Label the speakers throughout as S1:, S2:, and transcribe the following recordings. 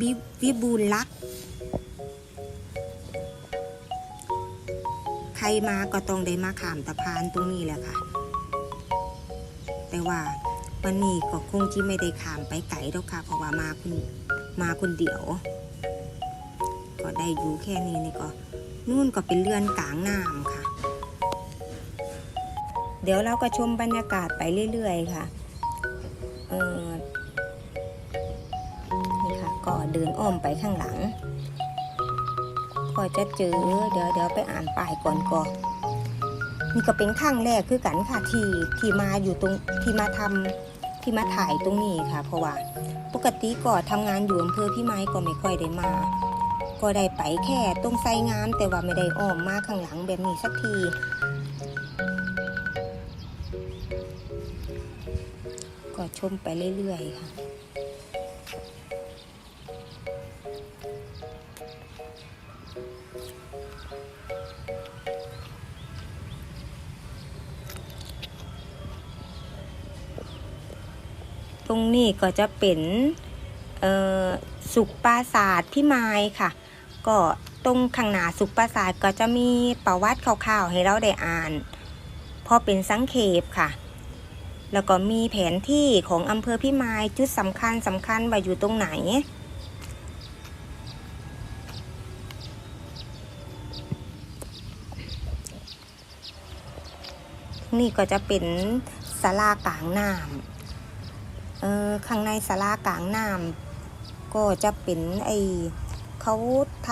S1: วิวิบูลย์รักษ์ใครมาก็ต้องได้มาขามตะพานตรงนี้แหละค่ะ แต่ว่าวันนี้ก็คงที่ไม่ได้ขามไปไกลแล้วค่ะ เพราะว่ามาคนมาคนเดียว ก็ได้อยู่แค่นี้นี่ก็นู่นก็เป็นเรือนกลางน้ำค่ะ เดี๋ยวเราก็ชมบรรยากาศไปเรื่อยๆค่ะ เออ ก็เดินอ้อมไปข้างหลัง ก็จะเจอเดี๋ยวเดี๋ยวไปอ่านป้ายก่อนก่อนนี่ก็เป็นครั้งแรกคือกันค่ะที่ที่มาอยู่ตรงที่มาทำที่มาถ่ายตรงนี้ค่ะ เพราะว่าปกติก็ทำงานอยู่อำเภอพี่ไม้ก็ไม่ค่อยได้มา ก็ได้ไปแค่ตรงไซงาม แต่ว่าไม่ได้อ้อมมาข้างหลังแบบนี้สักทีก็ชมไปเรื่อยๆค่ะ ตรงนี้ก็จะเป็นสุขปราศาสตร์พี่ไม้ค่ะ ก็ตรงข้างหน้าสุขปราศาสตร์ก็จะมีประวัติคร่าวๆ ให้เราได้อ่านพอเป็นสังเขปค่ะ แล้วก็มีแผนที่ของอำเภอพี่ไม้จุดสำคัญสำคัญว่าอยู่ตรงไหน นี่ก็จะเป็นศาลากลางน้ำ เออข้างในศาลากลางน้ำก็จะเป็นไอเขาท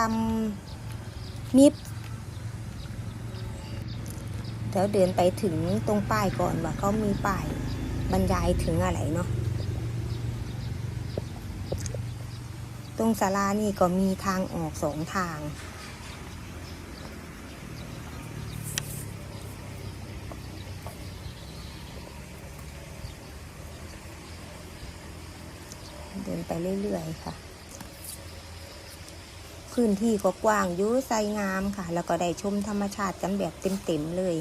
S1: ำมิบเดี๋ยวเดินไปถึงตรงป้ายก่อนว่าเขามีป้ายบรรยายถึงอะไรเนาะตรงศาลานี่ก็มีทางออกสองทาง เดินไปเรื่อยๆค่ะ พื้นที่ก็กว้างยุ่ไซงามค่ะ แล้วก็ได้ชมธรรมชาติกันแบบเต็มๆเลย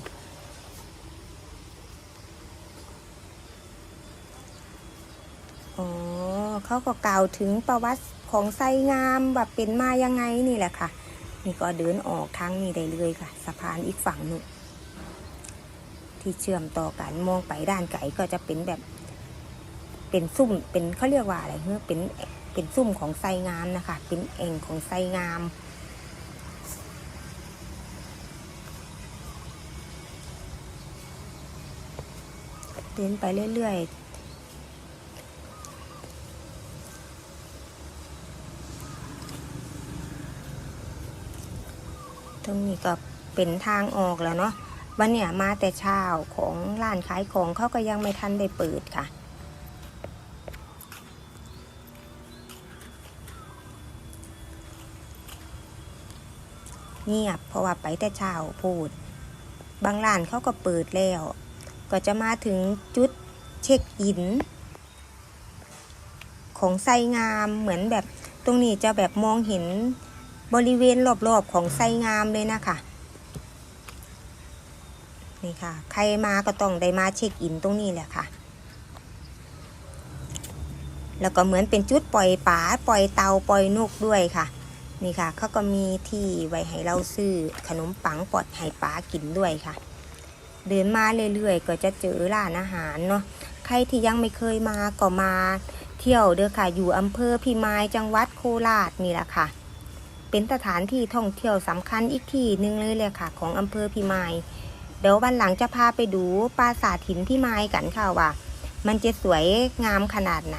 S1: อ๋อเขาก็กล่าวถึงประวัติของไซงามแบบเป็นมายังไงนี่แหละค่ะ นี่ก็เดินออกทางนี้ได้เลยค่ะ สะพานอีกฝั่งหนึ่งที่เชื่อมต่อกันมองไปด้านไกลก็จะเป็นแบบ เป็นซุ่มเป็นเขาเรียกว่าอะไรเฮ้อเป็นเป็นซุ่มของไซงามนะคะ เป็นเอ่งของไซงาม เดินไปเรื่อยๆตรงนี้ก็เป็นทางออกแล้วเนาะ วันเนี้ยมาแต่เช้าของร้านขายของเขาก็ยังไม่ทันได้เปิดค่ะ เงียบ เพราะว่าไปแต่เช้าพูด บางร้านเขาก็เปิดแล้ว ก็จะมาถึงจุดเช็คอิน ของไซงามเหมือนแบบตรงนี้จะแบบมองเห็นบริเวณรอบๆของไซงามเลยนะคะนี่ค่ะ ใครมาก็ต้องได้มาเช็คอินตรงนี้แหละค่ะ แล้วก็เหมือนเป็นจุดปล่อยปลาปล่อยเตาปล่อยนกด้วยค่ะ นี่ค่ะเขาก็มีที่ไว้ให้เราซื้อขนมปังปลอดให้ปลากินด้วยค่ะ เดินมาเรื่อยๆ ก็จะเจอร้านอาหารเนาะใครที่ยังไม่เคยมาก็มาเที่ยวเด้อค่ะ อยู่อำเภอพิมายจังหวัดโคราชนี่แหละค่ะ เป็นสถานที่ท่องเที่ยวสำคัญอีกที่หนึ่งเลยเลยค่ะ ของอำเภอพิมายเดี๋ยววันหลังจะพาไปดูปราสาทหินพิมายกันค่ะว่า มันจะสวยงามขนาดไหน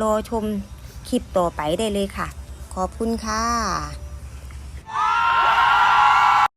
S1: รอชมคลิปต่อไปได้เลยค่ะ ขอบคุณค่ะ